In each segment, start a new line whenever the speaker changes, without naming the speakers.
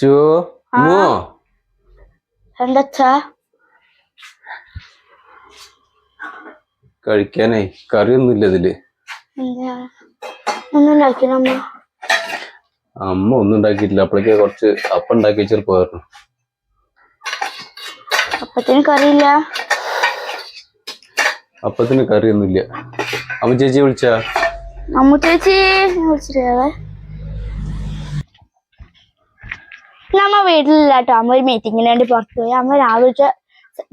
ലച്ചു മോ
എന്താച്ചാ?
കഴിക്കാനേ കറിയൊന്നും ഇല്ല ഇതിൽ.
എന്താ? അമ്മ.
ഒന്നും ഉണ്ടാക്കിയിട്ടില്ല. അപ്പോഴേക്ക് കുറച്ച് അപ്പം ഉണ്ടാക്കി വെച്ചാൽ പോയിരുന്നു
അപ്പത്തിന് കറിയില്ല.
അപ്പത്തിന് കറിയൊന്നുമില്ല. അമ്മ ചേച്ചി വിളിച്ചാ?
അമ്മ ചേച്ചി വിളിച്ചിട്ടേ നമ്മ വീട്ടിലില്ല കേട്ടോ അമ്മ ഒരു മീറ്റിങ്ങിന് വേണ്ടി പുറത്തു പോയി. അമ്മ രാവിലത്തെ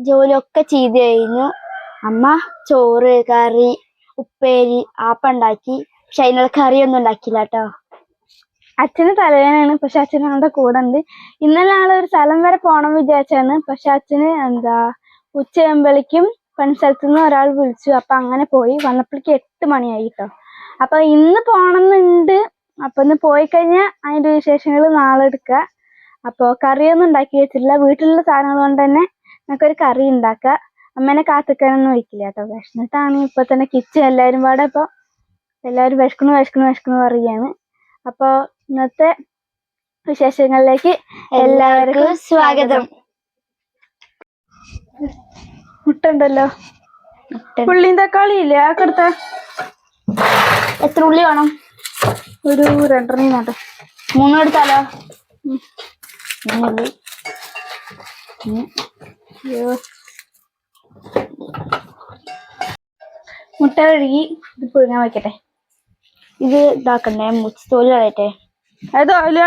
ജോലിയൊക്കെ ചെയ്ത് കഴിഞ്ഞു. അമ്മ ചോറ് കറി ഉപ്പേരി ആപ്പ ഉണ്ടാക്കി. പക്ഷെ അതിനുള്ള കറിയൊന്നും ഉണ്ടാക്കിയില്ല കേട്ടോ അച്ഛന് തലവേനാണ് പക്ഷെ അച്ഛൻ ഞങ്ങളുടെ കൂടെ ഉണ്ട്. ഇന്നലെ ഞങ്ങൾ ഒരു സ്ഥലം വരെ പോണം വിചാരിച്ചാണ്. പക്ഷെ അച്ഛന് എന്താ ഉച്ചയാകുമ്പോഴേക്കും പണിസ്ഥലത്ത് നിന്ന് ഒരാൾ വിളിച്ചു. അപ്പൊ അങ്ങനെ പോയി. വന്നപ്പോഴേക്ക് എട്ട് മണിയായി കേട്ടോ അപ്പൊ ഇന്ന് പോണമെന്നുണ്ട് അപ്പൊ ഇന്ന് പോയി കഴിഞ്ഞാൽ അതിന്റെ വിശേഷങ്ങൾ നാളെ എടുക്കുക. അപ്പൊ കറിയൊന്നും ഉണ്ടാക്കി വെച്ചിട്ടില്ല. വീട്ടിലുള്ള സാധനങ്ങൾ കൊണ്ട് തന്നെ നമുക്കൊരു കറി ഉണ്ടാക്കാം. അമ്മേനെ കാത്തിക്കാനൊന്നും വയ്ക്കില്ല കേട്ടോ. വിശന്നിട്ടാണ് ഇപ്പൊ തന്നെ കിച്ചൺ എല്ലാവരും പാടെ ഇപ്പോൾ എല്ലാവരും വിശക്കണു വിശക്കണു വിശക്കണു പറയുകയാണ്. അപ്പോൾ ഇന്നത്തെ വിശേഷങ്ങളിലേക്ക് എല്ലാവർക്കും സ്വാഗതം. മുട്ട ഉണ്ടല്ലോ ഉള്ളിയും തക്കാളി ഇല്ലേ? ആ കൊടുത്ത. എത്ര ഉള്ളി വേണം? ഒരു രണ്ടെണ്ണം മൂന്നെടുത്താലോ മൂന്ന് അയ്യോ. മുട്ട കഴുകി ഇത് പുഴുങ്ങാൻ വെക്കട്ടെ ഇത് ഇതാക്കണ്ടേ മുച്ച് തോൽ കളയട്ടെ അതോ അതിലെ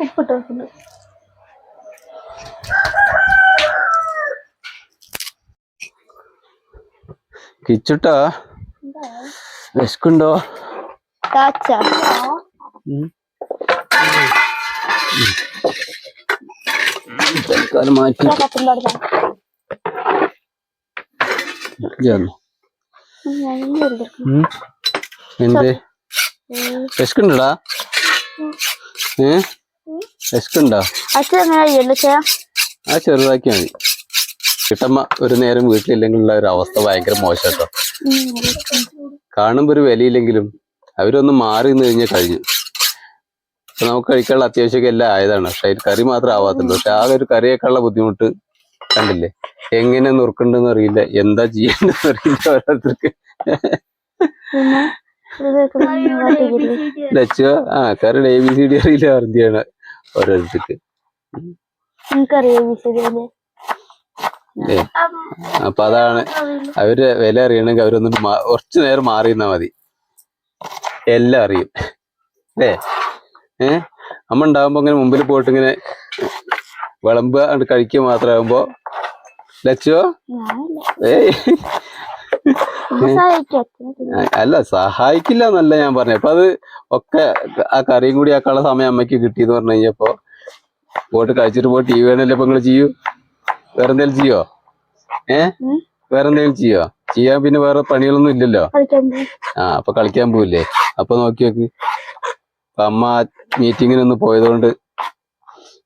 ഉപ്പിട്ട് വെക്കുന്നു
കിച്ചുട്ടാ വിശക്കുണ്ടോ?
കാച്ച.
ഉം. തൽക്കാലം മാറ്റി
കത്തുമ്പോ അടുത്ത
ഇജ്ജാന്നോ? ഉം. എന്ത്? വിശക്കുണ്ടോടാ ഏ? വിശക്കുണ്ടോ ആ ചെറുതാക്കിയാ മതി. കിട്ടമ്മ ഒരു നേരം വീട്ടിലില്ലെങ്കിലുള്ള ഒരു അവസ്ഥ ഭയങ്കര മോശട്ടോ കാണുമ്പോ ഒരു വിലയില്ലെങ്കിലും അവരൊന്ന് മാറി നിന്ന് കഴിഞ്ഞാൽ കഴിഞ്ഞു. നമുക്ക് കഴിക്കാനുള്ള അത്യാവശ്യമൊക്കെ എല്ലാം ആയതാണ്. പക്ഷെ അതിൽ കറി മാത്രം ആവാത്തുള്ളൂ. പക്ഷെ ആ ഒരു കറിയേക്കാളുള്ള ബുദ്ധിമുട്ട് കണ്ടില്ലേ? എങ്ങനെ നുറുക്കണ്ടെന്ന് അറിയില്ല. എന്താ ചെയ്യണ്ടെന്ന് അറിയില്ല ഓരോരുത്തർക്ക്. ലച്ച ആ കാരണം എ ബി സി ഡി അറിയില്ല അറിയാണ് ഓരോരുത്തർക്ക്. അപ്പൊ അതാണ്. അവർ വില അറിയണമെങ്കിൽ അവരൊന്നും കുറച്ചു കുറച്ച് നേരം മാറിയെന്നാ മതി. എല്ലാം അറിയും. അല്ലേ? ഏ അമ്മ ഉണ്ടാകുമ്പോ ഇങ്ങനെ മുമ്പിൽ പോയിട്ട് ഇങ്ങനെ വിളമ്പുക അങ്ങോട്ട് കഴിക്കുക മാത്രമാകുമ്പോ ലച്ചോ? ഏയ്. അല്ല സഹായിക്കില്ല എന്നല്ല ഞാൻ പറഞ്ഞത് അപ്പൊ അത് ഒക്കെ ആ കറിയും കൂടി ആക്കാനുള്ള സമയം അമ്മയ്ക്ക് കിട്ടിയെന്ന് പറഞ്ഞു കഴിഞ്ഞപ്പോ പോയിട്ട് കഴിച്ചിട്ട് പോയി ടി വി ആണല്ലേ ഇപ്പൊ നിങ്ങൾ ചെയ്യൂ? വേറെ എന്തെങ്കിലും ചെയ്യോ? ഏ. വേറെ എന്തെങ്കിലും ചെയ്യോ? ചെയ്യാൻ പിന്നെ വേറെ പണികളൊന്നും ഇല്ലല്ലോ. ആ അപ്പൊ കളിക്കാൻ പോവില്ലേ? അപ്പൊ നോക്കി നോക്ക് അമ്മ മീറ്റിങ്ങിനൊന്ന് പോയതുകൊണ്ട്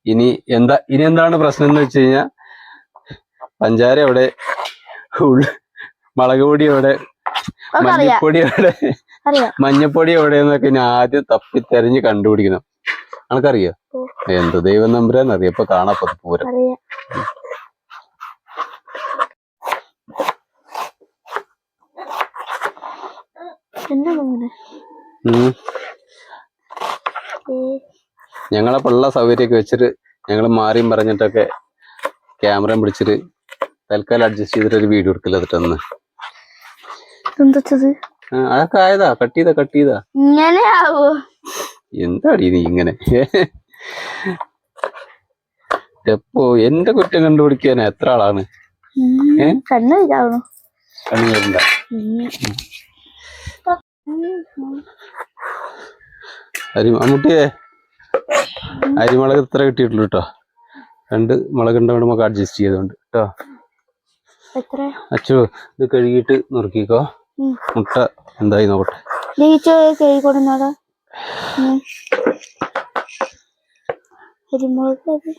ഇനി എന്താ ഇനി എന്താണ് പ്രശ്നം എന്ന് വെച്ച് കഴിഞ്ഞാൽ പഞ്ചാര എവിടെ മുളക് പൊടി എവിടെ
അറിയാം.
മഞ്ഞപ്പൊടി എവിടെ
എന്നൊക്കെ
മഞ്ഞപ്പൊടി എവിടെയെന്നൊക്കെ ഇനി ആദ്യം തപ്പി തെരഞ്ഞ് കണ്ടുപിടിക്കണം. അനക്കറിയോ. എന്ത് ദൈവം നമ്പരാന്ന് ഇപ്പൊ കാണാപ്പത് പൂരം. ഉം. ഞങ്ങളെ പിള്ള സൗകര്യമൊക്കെ വെച്ചിട്ട് ഞങ്ങൾ മാറിയും പറഞ്ഞിട്ടൊക്കെ ക്യാമറയും പിടിച്ചിട്ട് തൽക്കാലം അഡ്ജസ്റ്റ് ചെയ്തിട്ട് ഒരു വീഡിയോ എടുക്കില്ല എന്നിട്ടന്ന് അതൊക്കെ ആയതാ. കട്ട് ചെയ്താ കട്ട് ചെയ്താ.
ഇങ്ങനെ
എന്താടി നീ ഇങ്ങനെ? എപ്പോ എന്റെ കുറ്റം കണ്ടുപിടിക്കാൻ എത്ര ആളാണ്? അരി അമ്മൂട്ടിയെ അരിമുളക് ഇത്ര കിട്ടിയിട്ടുള്ളൂ കേട്ടോ രണ്ട് മുളക് ഉണ്ടാവും നമുക്ക് അഡ്ജസ്റ്റ് ചെയ്തോണ്ട് കേട്ടോ അച്ചു ഇത് കഴുകിയിട്ട് നുറുക്കിക്കോ. മുട്ട എന്തായി നോക്കട്ടെ. മുട്ടൊക്കെ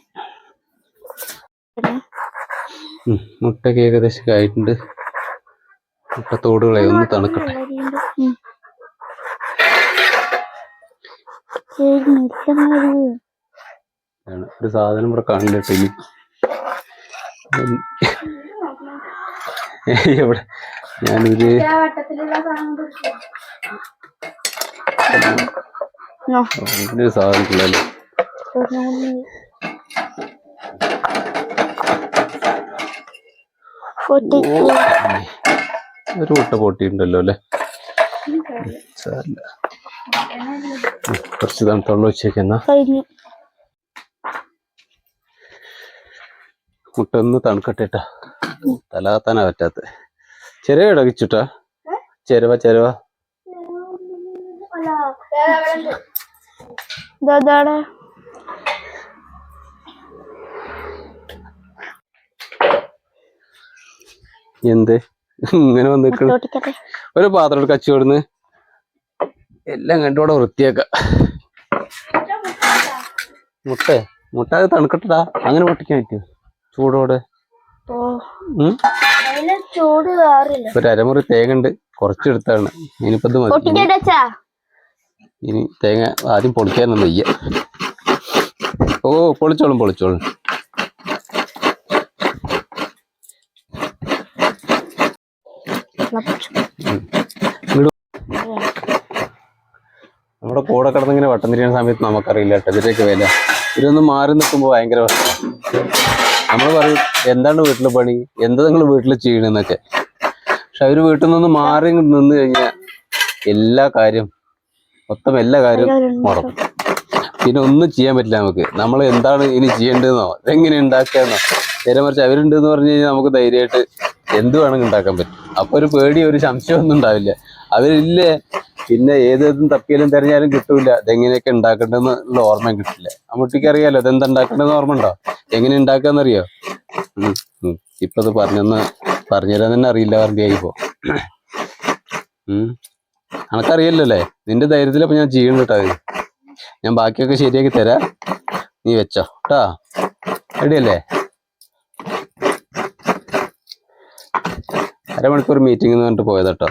മുട്ടയൊക്കെ ഏകദേശം ആയിട്ടുണ്ട്. മുട്ട തോടുകളെ ഒന്ന് തണുക്കട്ടെ.
ഉം.
ആണ്. ഒരു സാധനം ഇവിടെ കാണില്ല ഇനി. എവിടെ ഞാനൊരു
നോ
ഇതിനൊരു സാധനം ഇല്ലല്ലോ
പൊട്ടിക്ക്.
ഒരു മുട്ട പൊട്ടിയിട്ടുണ്ടല്ലോ അല്ലേ? കുറച്ച് തണുത്തുള്ള വെച്ചേക്കെന്നാ
കഴിഞ്ഞു.
മുട്ട ഒന്ന് തണുക്കട്ടെ ട്ടാ. തലാത്താനാ പറ്റാത്ത. ചെരവ ഇടകിച്ചുട്ടാ ചെരവ ചെരവ. എന്ത്? ഇങ്ങനെ വന്ന്
പൊട്ടിക്കട്ടെ
ഒരു പാത്രം എടുക്ക കച്ചു കൊടുന്ന് എല്ലാം കണ്ടോടെ വൃത്തിയാക്ക. മുട്ട മുട്ട അത് തണുക്കട്ടടാ. അങ്ങനെ പൊട്ടിക്കാൻ പറ്റും ചൂടോടെ? ഒരു അരമുറി തേങ്ങ ഉണ്ട് കുറച്ചെടുത്താണ്. ഇനിയിപ്പോ ഇത് മതി. ഇനി തേങ്ങ ആദ്യം പൊളിക്കാനൊന്നും വയ്യ. ഓ പൊളിച്ചോളും പൊളിച്ചോളും. നമ്മുടെ കൂടെ കിടന്നിങ്ങനെ വട്ടം തിരിയുന്ന സമയത്ത് നമുക്കറിയില്ല കേട്ടോ. ഇതിലേക്ക് വില ഇതൊന്ന് മാറി നിൽക്കുമ്പോൾ ഭയങ്കര നമ്മൾ പറയും എന്താണ് വീട്ടിലെ പണി? എന്താ നിങ്ങൾ വീട്ടിൽ ചെയ്യണെന്നൊക്കെ. പക്ഷെ അവർ വീട്ടിൽ നിന്ന് മാറി നിന്ന് കഴിഞ്ഞാൽ എല്ലാ കാര്യം മൊത്തം എല്ലാ കാര്യവും മുടക്കും പിന്നെ ഒന്നും ചെയ്യാൻ പറ്റില്ല നമുക്ക്. നമ്മൾ എന്താണ് ഇനി ചെയ്യേണ്ടതെന്നോ എങ്ങനെ ഉണ്ടാക്കാന്നോ നേരെ മറിച്ച് അവരുണ്ട് എന്ന് പറഞ്ഞു കഴിഞ്ഞാൽ നമുക്ക് ധൈര്യമായിട്ട് എന്ത് വേണമെങ്കിൽ ഉണ്ടാക്കാൻ പറ്റും. അപ്പൊ ഒരു പേടി ഒരു സംശയം ഒന്നും ഉണ്ടാവില്ല. അവരില്ലേ പിന്നെ ഏതും തപ്പിയാലും തെരഞ്ഞാലും കിട്ടൂല. ഇതെങ്ങനെയൊക്കെ ഉണ്ടാക്കേണ്ടതെന്ന് ഉള്ള ഓർമ്മ കിട്ടില്ല. അമ്മൂട്ടിക്ക് അറിയാലോ ഇതെന്താ ഉണ്ടാക്കേണ്ടതെന്ന് ഓർമ്മ ഉണ്ടോ? എങ്ങനെ ഉണ്ടാക്കാന്നറിയോ. ഇപ്പൊ അത് പറഞ്ഞെന്ന് പറഞ്ഞുതരാൻ തന്നെ അറിയില്ല പറഞ്ഞിപ്പോ അനക്കറിയല്ലോ അല്ലേ നിന്റെ ധൈര്യത്തിലപ്പൊ ഞാൻ ചെയ്യണ്ട കേട്ടോ ഞാൻ ബാക്കിയൊക്കെ ശരിയാക്കി തരാ. നീ വെച്ചോ കേട്ടാ റെഡിയല്ലേ? അരമണിക്കൂർ മീറ്റിംഗ് എന്ന് പറഞ്ഞിട്ട് പോയതാട്ടോ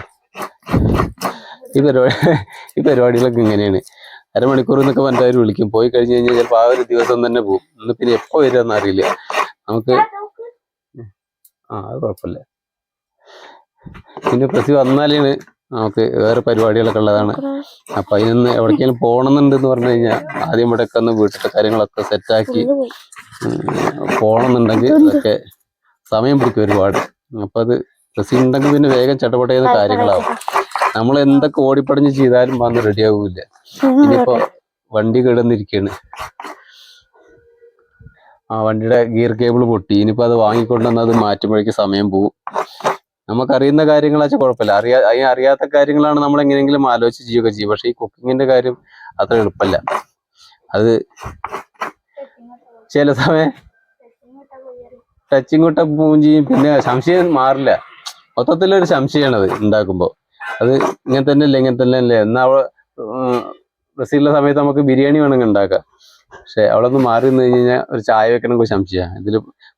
ഈ പരിപാടി ഈ പരിപാടികളൊക്കെ ഇങ്ങനെയാണ്. അരമണിക്കൂർ എന്നൊക്കെ പറഞ്ഞിട്ട് അവർ വിളിക്കും. പോയി കഴിഞ്ഞ് കഴിഞ്ഞാൽ ചിലപ്പോൾ ആ ഒരു ദിവസം തന്നെ പോകും. ഇന്ന് പിന്നെ എപ്പോ വരുമെന്ന് അറിയില്ല. നമുക്ക് ആ അത് കുഴപ്പമില്ല. പിന്നെ പ്രതി വന്നാലാണ് നമുക്ക് വേറെ പരിപാടികളൊക്കെ ഉള്ളതാണ്. അപ്പം അതിനൊന്ന് എവിടേക്കെങ്കിലും പോകണമെന്നുണ്ടെന്ന് പറഞ്ഞു കഴിഞ്ഞാൽ ആദ്യം ഇവിടെയൊക്കെ ഒന്ന് വീട്ടിലത്തെ കാര്യങ്ങളൊക്കെ സെറ്റാക്കി പോകണമെന്നുണ്ടെങ്കിൽ ഒക്കെ സമയം പിടിക്കും ഒരുപാട്. അപ്പം അത് പ്രസി ഉണ്ടെങ്കിൽ പിന്നെ വേഗം ചട്ടപടയുന്ന കാര്യങ്ങളാവും. നമ്മൾ എന്തൊക്കെ ഓടിപ്പടഞ്ഞ് ചെയ്താലും വന്ന് റെഡിയാവില്ല. ഇനിയിപ്പോ വണ്ടി കിടന്നിരിക്കാണ്. ആ വണ്ടിയുടെ ഗിയർ കേബിൾ പൊട്ടി. ഇനിയിപ്പോ അത് വാങ്ങിക്കൊണ്ടുവന്ന് അത് മാറ്റുമ്പോഴേക്ക് സമയം പോവും. നമുക്കറിയുന്ന കാര്യങ്ങളാച്ചാൽ കുഴപ്പമില്ല. അറിയാ അതിന് അറിയാത്ത കാര്യങ്ങളാണ് നമ്മൾ എങ്ങനെയെങ്കിലും ആലോചിച്ച് ചെയ്യുകയൊക്കെ ചെയ്യും. പക്ഷെ ഈ കുക്കിങ്ങിന്റെ കാര്യം അത്ര എളുപ്പമല്ല അത് ചില സമയം ടച്ചിങ് കൊട്ട ചെയ്യും. പിന്നെ സംശയം മാറില്ല. മൊത്തത്തിലൊരു സംശയമാണ് അത് ഉണ്ടാക്കുമ്പോൾ അത് ഇങ്ങനെ തന്നെ അല്ലേ ഇങ്ങനെ തന്നെ അല്ലേ എന്നാ അവൾ ബ്രസീലിലെ സമയത്ത് നമുക്ക് ബിരിയാണി വേണമെങ്കിൽ ഉണ്ടാക്കാം. പക്ഷെ അവിടെ നിന്ന് മാറി നിന്ന് കഴിഞ്ഞ് കഴിഞ്ഞാൽ ഒരു ചായ വെക്കണമെങ്കിൽ സംശയമാണ് ഇതിൽ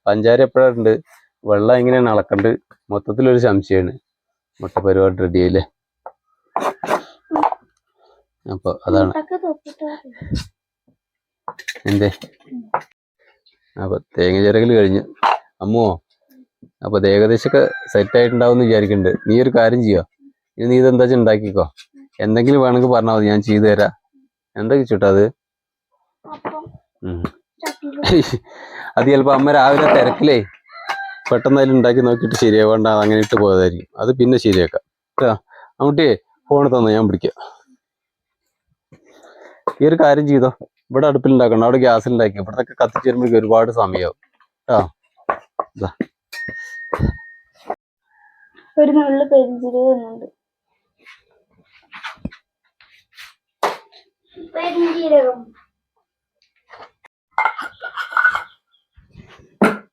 പഞ്ചാര എപ്പോഴുണ്ട് വെള്ളം എങ്ങനെയാണ് അളക്കേണ്ടത് മൊത്തത്തിലൊരു സംശയമാണ്. മുട്ട പരിപാടി റെഡി ആയില്ലേ? അപ്പൊ അതാണ്. എന്തേ? അപ്പൊ തേങ്ങ ചിരകൽ കഴിഞ്ഞു. അമ്മോ അപ്പൊ ഇത് ഏകദേശമൊക്കെ സെറ്റ് ആയിട്ടുണ്ടാവും എന്ന് വിചാരിക്കുന്നുണ്ട് നീ ഒരു കാര്യം ചെയ്യോ? ഇനി നീ ഇതെന്താ ഉണ്ടാക്കിക്കോ എന്തെങ്കിലും വേണമെങ്കിൽ പറഞ്ഞാൽ മതി ഞാൻ ചെയ്തു തരാം. എന്താ ചുട്ടാ അത്. അത് ചിലപ്പോ അമ്മ രാവിലെ തിരക്കിലേ പെട്ടെന്ന് അതിൽ ഉണ്ടാക്കി നോക്കിയിട്ട് ശരിയാവേണ്ട അങ്ങനെ ഇട്ട് പോയതായിരിക്കും. അത് പിന്നെ ശരിയാക്കാം. കേട്ടോ അങ്ങോട്ടേ ഫോൺ തന്നോ ഞാൻ പിടിക്കാം ഈ ഒരു കാര്യം ചെയ്തോ. ഇവിടെ അടുപ്പിൽ ഉണ്ടാക്കണം അവിടെ ഗ്യാസിൽ ഉണ്ടാക്കി ഇവിടത്തൊക്കെ കത്തിച്ച് വരുമ്പോഴേക്കും ഒരുപാട് സമയമാവും കേട്ടോ
ഒരു നുള്ളു പെരിഞ്ചീരക ഇടുന്നുണ്ട് പെരിഞ്ചീരകം.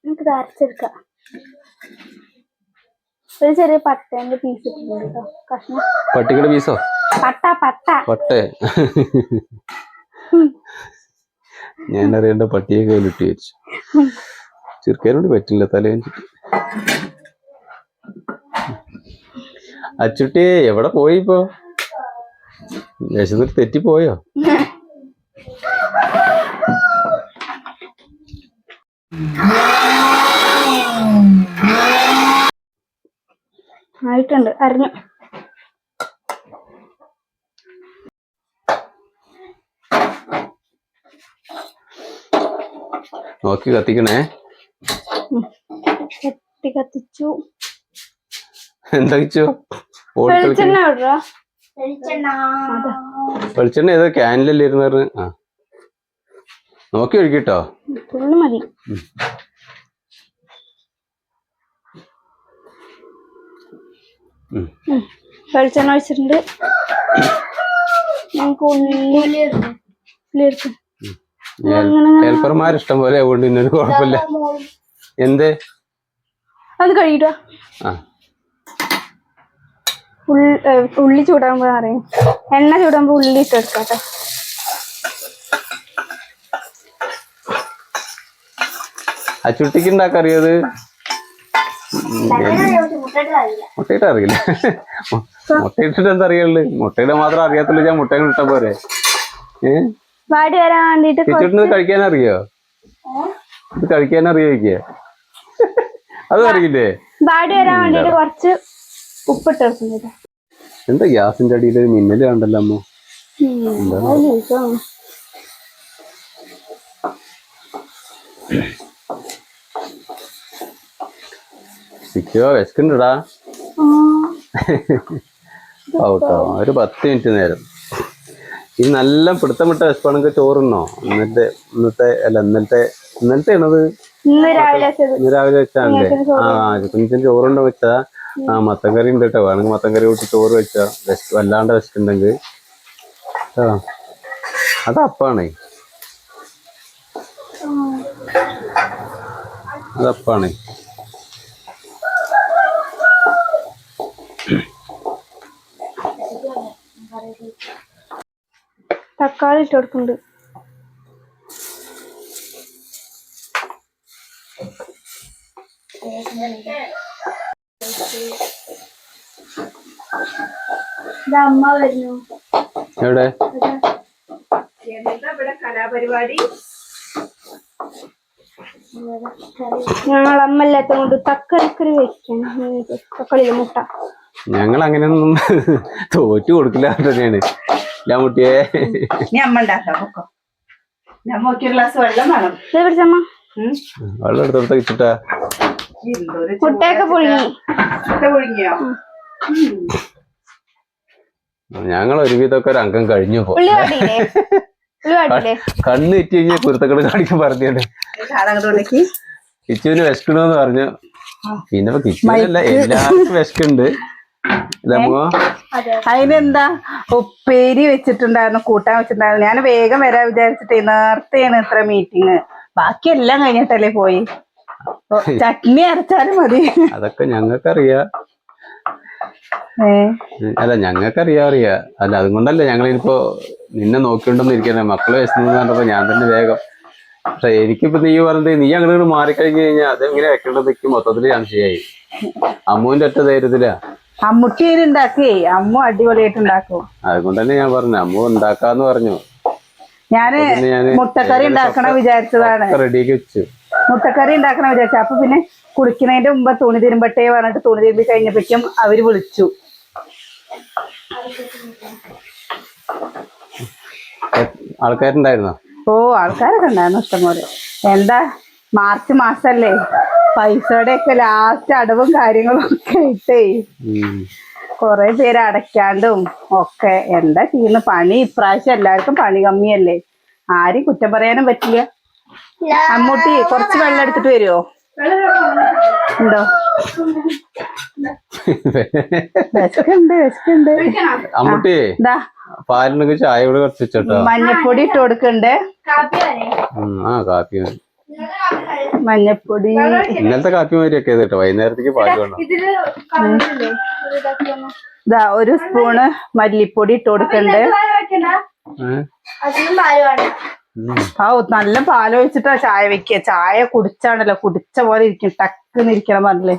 നമുക്ക് അരച്ചെടുക്കാം. ഒരു ചെറിയ പട്ടേന്റെ പീസ് ഇട്ടിട്ടുണ്ട് കേട്ടോ കഷ്ണം.
പട്ടിക്കയുടെ പീസോ
പട്ട പട്ട.
പട്ടേ. ഞാൻ അറിയേണ്ട പട്ടിയെ കയ്യിലിട്ട് വെച്ചു ചെറുക്കാനോട് പറ്റില്ല തലേഞ്ചിട്ട് അച്ചുട്ടി എവിടെ പോയി ഇപ്പോ? വിശന്നിട്ട് തെറ്റിപ്പോയോ?
ആയിട്ടുണ്ട് അറിഞ്ഞു.
നോക്കി കത്തിക്കണേ.
കത്തി കത്തിച്ചു.
എന്താ വെച്ചു
വെളിച്ചെണ്ണ
ഏതോ ക്യാനിലല്ലേ ഇരുന്ന് ആ. നോക്കി ഒഴിക്കട്ടോ.
ഫുള്ള് മതി. വെളിച്ചെണ്ണ ഒഴിച്ചിട്ടുണ്ട്. നമുക്ക് ഉള്ളി
ഇഷ്ടം പോലെ അതുകൊണ്ട് ഇന്നൊരു കുഴപ്പമില്ല. എന്ത്?
അത് കഴിയിട്ടോ? ഉള്ളി ചൂടാകുമ്പോ അറിയാം എണ്ണ ചൂടാകുമ്പോ ഉള്ളി ഇട്ട് എടുക്കട്ടെ
ആ ചുട്ടിക്ക് ഉണ്ടാക്കറിയത് മുട്ടയിട്ട് അറിയില്ല. മുട്ടയിട്ടിട്ട് എന്താ അറിയുള്ളു മുട്ടയുടെ മാത്രം അറിയാത്തുള്ളൂ ഞാൻ മുട്ടയിൽ ഇട്ട പോരെ. ഏഹ്
വാടി വരാൻ വേണ്ടിട്ട്
കിച്ചണിന് കഴിക്കാൻ അറിയോ ഇത് കഴിക്കാൻ അറിയോയ്ക്ക് അത് അറിയില്ലേ
വരാൻ വേണ്ടിട്ട് കുറച്ച് ഉപ്പിട്ട് എടുക്കുന്നുണ്ട്
എന്താ ഗ്യാസിന്റെ അടിയിൽ ഒരു മിന്നൽ കണ്ടല്ലോ അമ്മ? സിക്കോ വിശക്കുന്നുണ്ടാ? ഔട്ടോ ഒരു പത്ത് മിനിറ്റ് നേരം. ഈ നല്ല പിടുത്തം വിട്ട വിശപ്പാണെങ്കിൽ ചോറുണ്ണോ? ഇന്നത്തെ ഇന്നത്തെ അല്ല ഇന്നലത്തെ ഇന്നലത്തെ ആണത്
ഇന്ന് രാവിലെ
വെച്ചാണ്ടേ ആ കുഞ്ഞിന് ചോറുണ്ടോ വെച്ചാ ആ മത്തൻ കറി ഉണ്ട് കേട്ടോ. വേണമെങ്കിൽ മത്തൻ കറി കൂട്ടി ചോറ് വെച്ചാ. വെസ്റ്റ് വല്ലാണ്ട് വെസ്റ്റ് ആ അത് അപ്പാണേ. അത് അപ്പാണേ.
തക്കാളി ഇട്ട് കൊടുക്കുന്നുണ്ട്. അമ്മ വരുന്നു
എവിടെ?
ഇവിടെ കലാപരിപാടി
ഞങ്ങൾ അമ്മ ഇല്ലാത്ത കൊണ്ട് തക്കാളിക്കറി വെക്കണം മുട്ട.
ഞങ്ങൾ അങ്ങനെയൊന്നും തോറ്റു കൊടുക്കില്ല തന്നെയാണ്. മുട്ടിയേ.
നീ അമ്മ ഉണ്ടാക്കാം നമ്മക്ക് ഒരു ഗ്ലാസ് വെള്ളം വേണം.
വെള്ളം എടുത്തോടത്ത് വെച്ചിട്ടാ
എന്തൊരു
മുട്ടയൊക്കെ പുഴുങ്ങി.
മുട്ട പുഴുങ്ങിയോ?
ഞങ്ങൾ ഒരുവിധമൊക്കെ ഒരു അംഗം കഴിഞ്ഞു
പോകും
കണ്ണ് തെറ്റി കഴിഞ്ഞാൽ കുരുത്തക്കട് കാണിക്കാൻ
പറഞ്ഞത്
കിച്ചുവിന് വിശക്കണെന്ന് പറഞ്ഞു. പിന്നെ കിച്ചുവിനല്ല എല്ലാവർക്കും വിശക്കുണ്ട്.
അതിനെന്താ? ഉപ്പേരി വെച്ചിട്ടുണ്ടായിരുന്നു കൂട്ടാൻ വെച്ചിട്ടുണ്ടായിരുന്നു. ഞാൻ വേഗം വരാൻ വിചാരിച്ചിട്ടേ നേരത്തെയാണ് ഇത്ര മീറ്റിങ് ബാക്കി എല്ലാം കഴിഞ്ഞിട്ടല്ലേ പോയി? ചട്നി അരച്ചാലും മതി.
അതൊക്കെ ഞങ്ങൾക്കറിയാം. ഉം, അല്ല ഞങ്ങൾക്കറിയാം അറിയാം. അല്ല അതുകൊണ്ടല്ല ഞങ്ങളിപ്പോ നിന്നെ നോക്കിക്കൊണ്ടൊന്നും ഇരിക്കുന്നത് മക്കൾ വിശന്നു പറഞ്ഞപ്പോ ഞാൻ തന്നെ വേഗം. പക്ഷെ എനിക്കിപ്പോ നീ പറഞ്ഞത് നീ അങ്ങോട്ട് മാറിക്കഴിഞ്ഞു കഴിഞ്ഞാൽ അതെങ്ങനെ വെക്കേണ്ടത് മൊത്തത്തിൽ ഞാൻ സംശയമായി അമ്മുവിന്റെ ഒറ്റ ധൈര്യത്തിലാ.
അമ്മുട്ടി ഉണ്ടാക്കേ. അമ്മു അടിപൊളിയായിട്ട് ഉണ്ടാക്കും
അതുകൊണ്ട് തന്നെ ഞാൻ പറഞ്ഞു അമ്മു ഉണ്ടാക്കാന്ന് പറഞ്ഞു. ഞാൻ
മുട്ടക്കറി ഉണ്ടാക്കണം വിചാരിച്ചതാണ്.
റെഡിയാക്കി വെച്ചു.
മുട്ടക്കറി ഉണ്ടാക്കണം വിചാരിച്ചു. അപ്പൊ പിന്നെ കുളിക്കുന്നതിന്റെ മുമ്പ് തുണി തിരുമ്പട്ടെ പറഞ്ഞിട്ട് തുണി തിരുമ്പി കഴിഞ്ഞപ്പോഴേക്കും അവർ വിളിച്ചു.
ആൾക്കാരുണ്ടായിരുന്നോ?
ഓ ആൾക്കാരൊക്കെ ഉണ്ടായിരുന്നു ഇഷ്ടംപോലെ. എന്താ മാർച്ച് മാസല്ലേ? പൈസയുടെ ഒക്കെ ലാസ്റ്റ് അടവും കാര്യങ്ങളും ഒക്കെ ഇട്ടേ കൊറേ പേര് അടയ്ക്കാണ്ടും ഒക്കെ. എന്താ ചെയ്യുന്ന? പണി ഇപ്രാവശ്യം എല്ലാവർക്കും പണി കമ്മിയല്ലേ? ആരും കുറ്റം പറയാനും പറ്റില്ല. അമ്മൂട്ടി കുറച്ച് വെള്ളം എടുത്തിട്ട് വരുമോ ഉണ്ടോ? വിശക്കുണ്ട് വിശക്കുണ്ട്
അമ്മൂട്ടി പാലിനൊക്കെ ചായ കൂടെ കുറച്ച് വെച്ചോട്ടോ.
മഞ്ഞപ്പൊടി ഇട്ട് കൊടുക്കണ്ടേ
കാപ്പി വരെ
ആ കാപ്പി മതി.
മഞ്ഞപ്പൊടി.
ഇന്നലത്തെ കാപ്പി മാതിരിയൊക്കെ കേട്ടോ വൈകുന്നേരത്തേക്ക് പാൽ വേണം.
ഇതാ ഒരു സ്പൂണ് മല്ലിപ്പൊടി ഇട്ട് കൊടുക്കണ്ട്
പാൽ
പാൽ.
ആ നല്ല പാലൊഴിച്ചിട്ടാ ചായ വെക്കുക. ചായ കുടിച്ചാണല്ലോ കുടിച്ച പോലെ ഇരിക്കും. ടക്കുന്ന് ഇരിക്കണം പറഞ്ഞില്ലേ.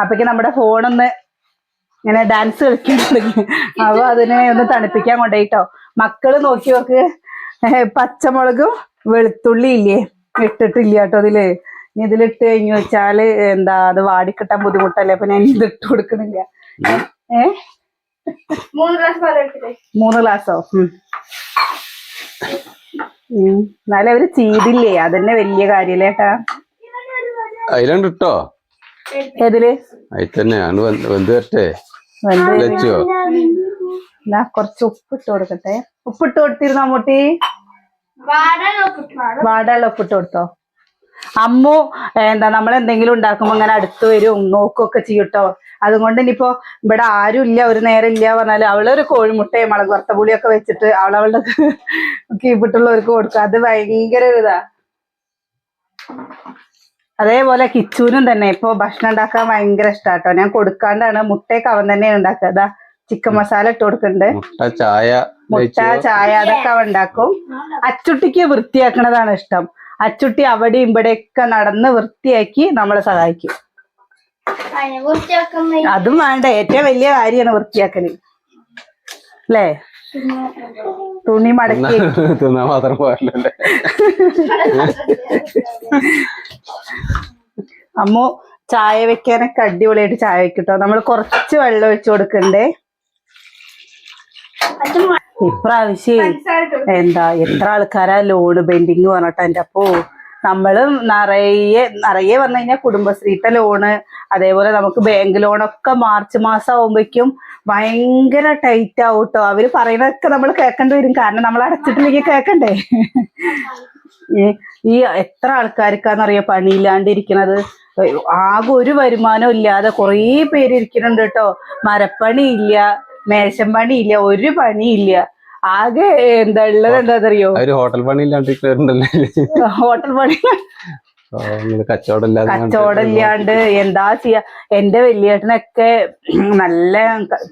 അപ്പൊക്ക് നമ്മുടെ ഫോണൊന്ന് ഇങ്ങനെ ഡാൻസ് കളിക്കാൻ തുടങ്ങി. അപ്പൊ അതിനെ ഒന്ന് തണുപ്പിക്കാൻ കൊണ്ടുപോയിട്ടോ മക്കൾ നോക്കി നോക്ക് പച്ചമുളകും വെളുത്തുള്ളി ഇല്ലേ? ഇട്ടിട്ടില്ല കേട്ടോ അതിൽ ഇനി ഇതിലിട്ട് കഴിഞ്ഞു വെച്ചാൽ എന്താ അത് വാടിക്കിട്ടാൻ ബുദ്ധിമുട്ടല്ലേ. അപ്പൊ ഞാൻ ഇത് ഇട്ട് കൊടുക്കണില്ല. ഏ?
മൂന്ന് ഗ്ലാസ് പാൽ
മൂന്ന് ഗ്ലാസ്സോ. എന്നാലും അവർ ചെയ്തില്ലേ? അതന്നെ വലിയ കാര്യല്ലേട്ടാ
അതിലുണ്ട് ഇട്ടോ?
ഏതിൽ?
അതിൽ തന്നെ വെന്ത് വരട്ടെ. വെച്ചോ?
എന്നാ കുറച്ച് ഉപ്പിട്ട് കൊടുക്കട്ടെ. ഉപ്പിട്ട് കൊടുത്തിരുന്നോ അമ്മൂട്ടി? വാടാനുള്ള ഉപ്പിട്ട് കൊടുത്തോ? അമ്മു എന്താ നമ്മൾ എന്തെങ്കിലും ഉണ്ടാക്കുമ്പോ ഇങ്ങനെ അടുത്ത് വരും. നോക്കുകയൊക്കെ ചെയ്യൂട്ടോ അതുകൊണ്ട് ഇനിയിപ്പോ ഇവിടെ ആരും ഇല്ല ഒരു നേരം ഇല്ല പറഞ്ഞാൽ അവളൊരു കോഴിമുട്ടയും മുളക് വറുത്ത പുളിയൊക്കെ വെച്ചിട്ട് അവളവളുടെ കീപ്പിട്ടുള്ളവർക്ക് കൊടുക്കും. അത് ഭയങ്കര ഒരു ഇതാ. അതേപോലെ കിച്ചൂനും തന്നെ ഇപ്പൊ ഭക്ഷണം ഉണ്ടാക്കാൻ ഭയങ്കര ഇഷ്ടാട്ടോ ഞാൻ കൊടുക്കാണ്ടാണ് മുട്ടയൊക്കെ അവൻ തന്നെയാണ് ഉണ്ടാക്കുക. അതാ ചിക്കൻ മസാല ഇട്ട് കൊടുക്കുന്നുണ്ട്.
മുട്ട ചായ
മുട്ട ചായ അതൊക്കെ അവൻ ഉണ്ടാക്കും. അച്ചുട്ടിക്ക് വൃത്തിയാക്കണതാണ് ഇഷ്ടം. അച്ചുട്ടി അവിടെയും ഇവിടെയൊക്കെ നടന്ന് വൃത്തിയാക്കി നമ്മളെ സഹായിക്കും. അതും വേണ്ട. ഏറ്റവും വലിയ കാര്യമാണ് വൃത്തിയാക്കൽ. അല്ലേ? തുണി മടക്കി.
തിന്നാൻ മാത്രം
അമ്മു ചായ വെക്കാനൊക്കെ അടിപൊളിയായിട്ട് ചായ വെക്കട്ടോ. നമ്മൾ കുറച്ച് വെള്ളം ഒഴിച്ചു കൊടുക്കണ്ടേ? ഇപ്രാവശ്യം എന്താ എത്ര ആൾക്കാരാ ലോഡ് ബെൻഡിങ് പറഞ്ഞിട്ട് എന്റെ അപ്പോ? നമ്മൾ നിറയെ നിറയെ പറഞ്ഞു കഴിഞ്ഞാൽ കുടുംബശ്രീത്തെ ലോണ് അതേപോലെ നമുക്ക് ബാങ്ക് ലോണൊക്കെ മാർച്ച് മാസം ആവുമ്പോഴേക്കും ഭയങ്കര ടൈറ്റ് ആവും കേട്ടോ അവർ പറയുന്നതൊക്കെ നമ്മൾ കേൾക്കേണ്ടി വരും. കാരണം നമ്മൾ അടച്ചിട്ടില്ലെങ്കിൽ കേൾക്കണ്ടേ ഈ എത്ര ആൾക്കാർക്കാന്നറിയ പണിയില്ലാണ്ടിരിക്കണത്? ആകെ ഒരു വരുമാനം ഇല്ലാതെ കുറേ പേര് ഇരിക്കുന്നുണ്ട് കേട്ടോ മരപ്പണി ഇല്ല മേശം പണി ഇല്ല ഒരു പണിയില്ല ആകെ എന്താ ഉള്ളത് എന്താണെന്നറിയോ
അവർ ഹോട്ടൽ പണി ഇല്ലാണ്ടിരിക്കുന്നുണ്ടല്ലേ
ഹോട്ടൽ പണി
കച്ചവടം
ഇല്ലാണ്ട് എന്താ ചെയ്യാ? എന്റെ വലിയേട്ടനൊക്കെ നല്ല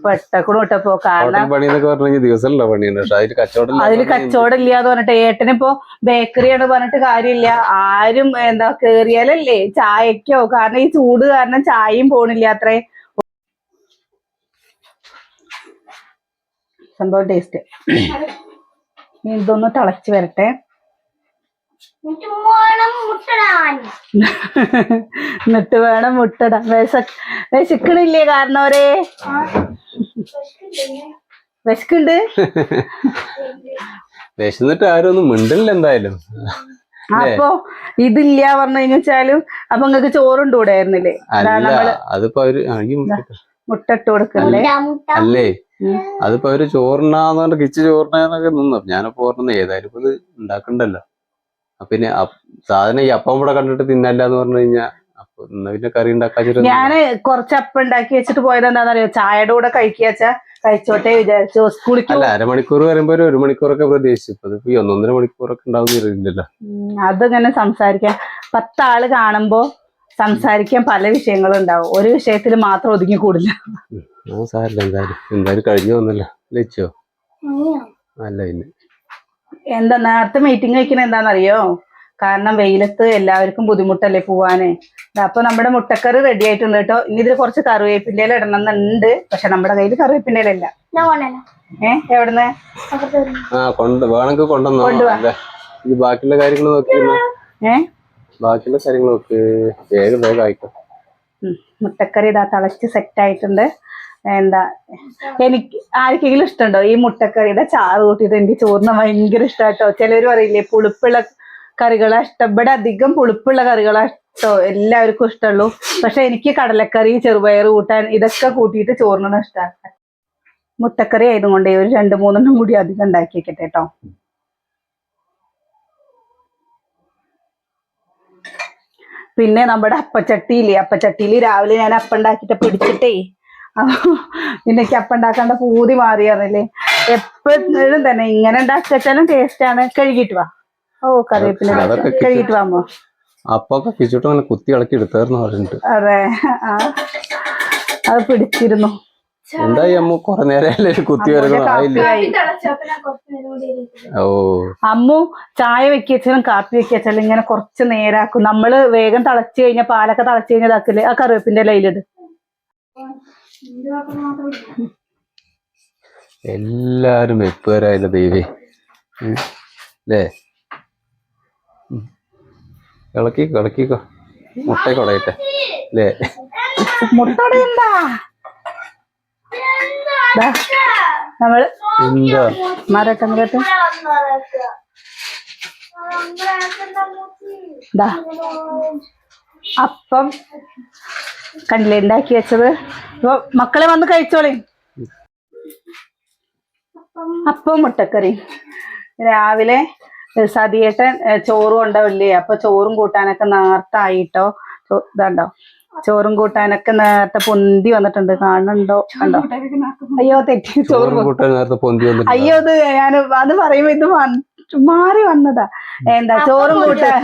പെട്ടക്കണു കേട്ടപ്പോ കാരണം
അതിൽ കച്ചവടം
ഇല്ലാന്ന് പറഞ്ഞിട്ട് ഏട്ടനിപ്പോ ബേക്കറിയാണ് പറഞ്ഞിട്ട് കാര്യമില്ല. ആരും എന്താ കേറിയാലല്ലേ ചായക്കോ? കാരണം ഈ ചൂട് കാരണം ചായയും പോണില്ല അത്രേ. സംഭവം ടേസ്റ്റ് ഇതൊന്ന് തിളച്ച് വരട്ടെ. എന്നിട്ട് വേണം മുട്ടട വിശ വിശക്കണില്ലേ കാരണവരെ? വിശക്കുണ്ട്?
വിശന്നിട്ട് ആരും ഒന്നും മിണ്ടില്ല എന്തായാലും.
അപ്പൊ ഇതില്ല പറഞ്ഞു കഴിഞ്ഞാലും അപ്പൊ നിങ്ങക്ക് ചോറുണ്ടൂടായിരുന്നില്ലേ
അതിപ്പോ അവർ ആ, ഈ മുട്ട-
മുട്ട. ഇട്ട് കൊടുക്കണ്ടേ
അല്ലേ അതിപ്പോ അവർ ചോറിനാന്ന് പറഞ്ഞ കിച്ച് ചോറിനാന്നൊക്കെ നിന്നു. ഞാനിപ്പോ ഓർമ്മ ഏതായാലും ഇപ്പൊ ഇത് ഉണ്ടാക്കണ്ടല്ലോ. അപ്പൊ പിന്നെ സാധനം ഈ അപ്പം ഇവിടെ കണ്ടിട്ട് തിന്നല്ല എന്ന് പറഞ്ഞു കഴിഞ്ഞാ അപ്പൊ പിന്നെ കറി ഉണ്ടാക്കാച്ചിട്ട്
ഞാൻ കുറച്ച് അപ്പം ഉണ്ടാക്കി വെച്ചിട്ട് പോയത് എന്താണെന്നറിയോ? ചായയുടെ കൂടെ കഴിക്കാച്ചാ കഴിച്ചോട്ടെ വിചാരിച്ചു. സ്കൂളിൽ
അല്ല അരമണിക്കൂർ വരുമ്പോ ഒരു മണിക്കൂറൊക്കെ പ്രതീക്ഷിച്ചു. ഈ ഒന്നൊന്നര മണിക്കൂറൊക്കെ ഉണ്ടാവുന്നില്ല
ഉം, അതിങ്ങനെ സംസാരിക്കാൻ പത്താൾ കാണുമ്പോ സംസാരിക്കാൻ പല വിഷയങ്ങളും ഉണ്ടാവും ഒരു വിഷയത്തിൽ മാത്രം ഒതുങ്ങി കൂടില്ല.
ആ സാരില്ല എന്തായാലും. എന്തായാലും കഴിഞ്ഞു വന്നല്ലോ ലയിച്ചോ അല്ല പിന്നെ
എന്താ നേരത്തെ മീറ്റിംഗ് വെക്കണ എന്താണെന്നറിയോ? കാരണം വെയിലത്ത് എല്ലാവർക്കും ബുദ്ധിമുട്ടല്ലേ പോവാന്. അപ്പൊ നമ്മുടെ മുട്ടക്കറി റെഡി ആയിട്ടുണ്ട് കേട്ടോ. ഇനി ഇതിൽ കുറച്ച് കറിവേപ്പിന്റെ ഇടണം എന്നുണ്ട് പക്ഷെ നമ്മുടെ കയ്യിൽ കറിവേപ്പിന്റെ ഇല ഇല്ല
ഞാൻ കൊണ്ടല്ലോ
ഏഹ് എവിടുന്ന്?
ആ കൊണ്ട് വേണമെങ്കിൽ കൊണ്ടുവന്നോ. ബാക്കിയുള്ള കാര്യങ്ങൾ
ഏഹ്
ബാക്കിയുള്ള കാര്യങ്ങളൊക്കെ വേഗം വേഗം
ഉം. മുട്ടക്കറി ഇതാ തിളച്ച് സെറ്റ് ആയിട്ടുണ്ട്. എന്താ എനിക്ക് ആർക്കെങ്കിലും ഇഷ്ടമുണ്ടോ? ഈ മുട്ടക്കറിയുടെ ചാറ് കൂട്ടിയിട്ട് എനിക്ക് ചോറിന് ഭയങ്കര ഇഷ്ടമായിട്ടോ ചിലർ പറയില്ലേ പുളിപ്പുള്ള കറികളാ ഇഷ്ടം. ഇവിടെ അധികം പുളിപ്പുള്ള കറികളാ ഇഷ്ടോ. എല്ലാവർക്കും ഇഷ്ടമുള്ളൂ. പക്ഷെ എനിക്ക് കടലക്കറി ചെറുപയർ കൂട്ടാൻ ഇതൊക്കെ കൂട്ടിയിട്ട് ചോറിനാണ് ഇഷ്ടമാണ് മുട്ടക്കറി ആയതുകൊണ്ട് ഒരു രണ്ട് മൂന്നെണ്ണം കൂടി അധികം ഉണ്ടാക്കി വെക്കട്ടെ കേട്ടോ പിന്നെ നമ്മുടെ അപ്പച്ചട്ടിയില്ലേ? അപ്പച്ചട്ടിയിൽ രാവിലെ ഞാൻ അപ്പം ഉണ്ടാക്കിയിട്ട് പിടിച്ചിട്ടേ എനിക്ക് അപ്പം ഉണ്ടാക്കേണ്ട പൂതി മാറിയാണല്ലേ എപ്പോഴും തന്നെ ഇങ്ങനെ ഉണ്ടാക്കിച്ചാലും ടേസ്റ്റ് ആണ്. കഴുകിട്ട് വാ. ഓ കറിവേപ്പില
കഴുകിട്ട്
കഴുകിയിട്ട് വാമോ
അപ്പൊക്കെ കിച്ചിട്ട് അങ്ങനെ കുത്തി ഇളക്കി എടുത്തായിരുന്നു പറഞ്ഞിട്ട്.
അതെ. ആ. അത് പിടിച്ചിരുന്നു.
എന്തായി അമ്മ? കുറെ നേരമല്ലേ കുത്തി ഓ.
അമ്മു ചായ വെക്കിച്ചാലും കാപ്പി വെക്കിച്ചാലും ഇങ്ങനെ കുറച്ച് നേരാക്കും. നമ്മൾ വേഗം തളച്ചു കഴിഞ്ഞ പാലൊക്കെ തളച്ചു കഴിഞ്ഞാൽ ഇതാക്കില്ലേ ആ കറിവേപ്പിന്റെ ലൈലിട്
എല്ലാരും വെപ്പുകാരായില്ല ദേവി. അല്ലേ. ഇളക്കിക്കോ. ഇളക്കിക്കോ മുട്ടയൊക്കെ ഉടയട്ടെ അല്ലേ
മുട്ടടയുണ്ടാ നമ്മൾ
എന്താ?
ദാ അപ്പം കണ്ടില്ലേ ഉണ്ടാക്കി വെച്ചത്? അപ്പൊ മക്കളെ വന്ന് കഴിച്ചോളി. അപ്പം മുട്ടക്കറി. രാവിലെ സതിയേട്ടൻ ചോറും കൊണ്ടവില്ലേ അപ്പൊ ചോറും കൂട്ടാനൊക്കെ നേർത്തായിട്ടോ? ഇതാണ്ടോ? ചോറും കൂട്ടാനൊക്കെ നേരത്തെ പൊന്തി വന്നിട്ടുണ്ട്. കാണുന്നുണ്ടോ? കണ്ടോ? അയ്യോ തെറ്റി ചോറ്
കൂട്ടാൻ നേരത്തെ പൊന്തി വന്നിട്ടുണ്ട്.
അയ്യോ അത് ഞാൻ അത് പറയുമ്പോ ഇത് മാറി വന്നതാ. എന്താ ചോറും കൂട്ടാൻ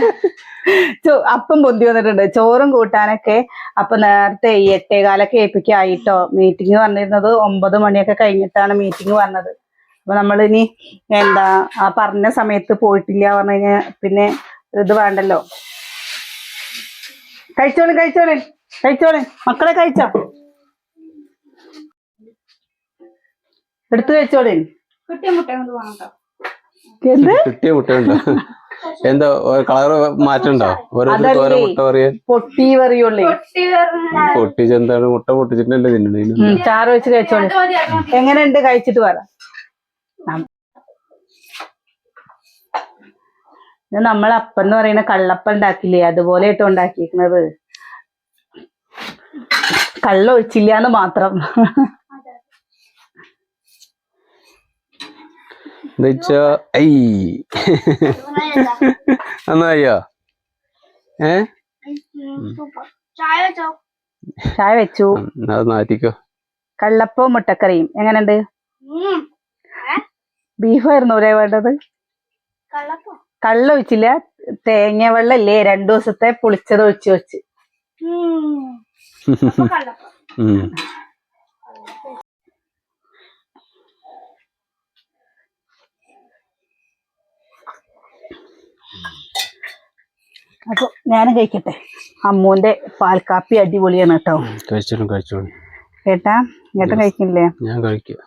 അപ്പം പൊന്തി വന്നിട്ടുണ്ട്. ചോറും കൂട്ടാനൊക്കെ അപ്പൊ നേരത്തെ ഈ എട്ടേകാലൊക്കെ ഏൽപ്പിക്കായിട്ടോ മീറ്റിംഗ് വന്നിരുന്നത് ഒമ്പത് മണിയൊക്കെ കഴിഞ്ഞിട്ടാണ് മീറ്റിംഗ് വന്നത്. അപ്പൊ നമ്മളിനി എന്താ ആ പറഞ്ഞ സമയത്ത് പോയിട്ടില്ല പറഞ്ഞു കഴിഞ്ഞാൽ പിന്നെ ഇത് വേണ്ടല്ലോ. കഴിച്ചോളൂ കഴിച്ചോളി. കഴിച്ചോളി. മക്കളെ കഴിച്ചോ? എടുത്തു കഴിച്ചോളെ. എന്ത്?
കിട്ടിയ മുട്ടയുണ്ടോ എന്താ കളറ് മാറ്റണ്ടോ? ഓരോ മുട്ട പറയാൻ
പൊട്ടി വറിയുള്ളേ.
പൊട്ടിച്ചെന്താണ് മുട്ട പൊട്ടിച്ചിട്ടല്ലേ തിന്നണേന്
ഉം, ചാറ് വെച്ച് എങ്ങനെ എങ്ങനെയുണ്ട്? കഴിച്ചിട്ട് പറ. നമ്മളപ്പം നമ്മൾ അപ്പം എന്ന് പറയുന്ന കള്ളപ്പം ഉണ്ടാക്കില്ലേ അതുപോലെ ഇട്ടോ ഉണ്ടാക്കിയിരിക്കുന്നത് കള്ള ഒഴിച്ചില്ല എന്ന് മാത്രം
നന്നായോ ഏ?
ചായ വെച്ചോ?
ചായ വെച്ചു.
മാറ്റിക്കോ
കള്ളപ്പവും മുട്ടക്കറിയും. എങ്ങനെയുണ്ട്. ബീഫായിരുന്നു ഒരേ വേണ്ടത്.
കള്ളൊഴിച്ചില്ല.
കള്ള ഒഴിച്ചില്ല തേങ്ങ വെള്ളം ഇല്ലേ രണ്ടു ദിവസത്തെ പുളിച്ചത് ഒഴിച്ചു വെച്ച്.
അപ്പൊ
ഞാനും കഴിക്കട്ടെ. അമ്മൂന്റെ പാൽക്കാപ്പി അടിപൊളിയാണ് കേട്ടോ.
കഴിച്ചോളൂ കഴിച്ചോളൂ.
കേട്ടാ ഏട്ടൻ കഴിക്കില്ലേ?
ഞാൻ കഴിക്കുക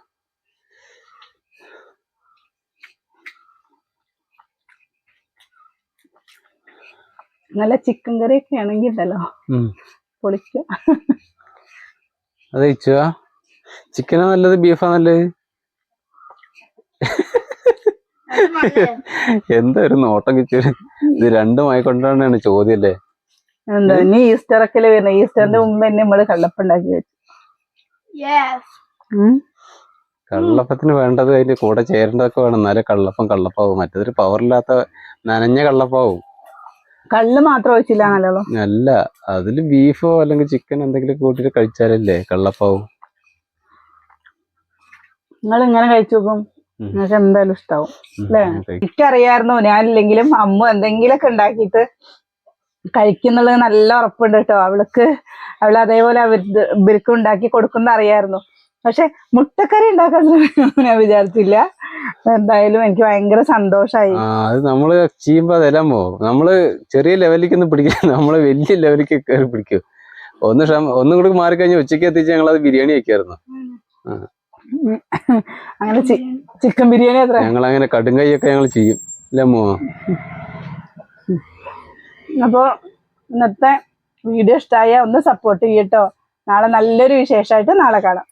നല്ല ചിക്കൻ കറി ഒക്കെ ആണെങ്കിൽ ഉണ്ടല്ലോ
ഉം.
പൊളിക്ക
അത് കഴിച്ചോ? ചിക്കനാ നല്ലത്? ബീഫാ നല്ലത്? എന്താ ഒരു നോട്ടം കിച്ചു ഇത് രണ്ടും ആയിക്കൊണ്ടാണ് ചോദ്യം അല്ലേ
എന്താ ഇനി ഈസ്റ്റർ ഒക്കെ വരുന്നത്? ഈസ്റ്ററിന്റെ മുമ്പ് തന്നെ നമ്മൾ കള്ളപ്പുണ്ടാക്കി വെച്ചു.
കള്ളപ്പത്തിന് വേണ്ടത് അതിന്റെ കൂടെ ചേരേണ്ടതൊക്കെ വേണം. എന്നാലേ കള്ളപ്പം കള്ളപ്പാവും. മറ്റേതൊരു പവറില്ലാത്ത നനഞ്ഞ കള്ളപ്പാവും.
കള്ള് മാത്രം ഒഴിച്ചില്ല നല്ലോണം
അല്ല അതിൽ ബീഫോ അല്ലെങ്കിൽ ചിക്കൻ എന്തെങ്കിലും കൂട്ടിട്ട് കഴിച്ചാലല്ലേ കള്ളപ്പാവും.
നിങ്ങൾ ഇങ്ങനെ കഴിച്ചു നോക്കും. നിങ്ങൾക്ക് എന്തായാലും ഇഷ്ടാവും. അല്ലേ? എനിക്കറിയായിരുന്നു ഞാനില്ലെങ്കിലും അമ്മ എന്തെങ്കിലുമൊക്കെ ഉണ്ടാക്കിയിട്ട് കഴിക്കുന്നുള്ളത് നല്ല ഉറപ്പുണ്ട് കേട്ടോ. അവൾക്ക് അവൾ അതേപോലെ ഇവർക്ക് ഉണ്ടാക്കി കൊടുക്കുന്ന അറിയായിരുന്നു. പക്ഷെ മുട്ടക്കറി ഉണ്ടാക്കാൻ ശ്രമിക്കുമെന്ന് ഞാൻ വിചാരിച്ചില്ല. എന്തായാലും എനിക്ക് ഭയങ്കര
സന്തോഷമായി അത് നമ്മൾ ചെയ്യുമ്പോ അതെല്ലാം പോകും. നമ്മൾ ചെറിയ ലെവലിലേക്ക് ഒന്ന് പിടിക്കും നമ്മൾ വലിയ ലെവലിലേക്ക് കയറി പിടിക്കും. ഒന്ന് ഒന്നും കൂടി മാറിക്കഴിഞ്ഞാൽ ഉച്ചയ്ക്ക് എത്തിച്ച് ഞങ്ങൾ അത് ബിരിയാണി വെക്കായിരുന്നു.
അങ്ങനെ ചിക്കൻ ബിരിയാണി എത്ര?
ഞങ്ങൾ അങ്ങനെ കടുങ്കൈയൊക്കെ ഞങ്ങൾ ചെയ്യും. ലമ്മോ
അപ്പോ ഇന്നത്തെ വീഡിയോ ഇഷ്ടമായ ഒന്ന് സപ്പോർട്ട് ചെയ്യട്ടോ നാളെ നല്ലൊരു വിശേഷമായിട്ട് നാളെ കാണാം.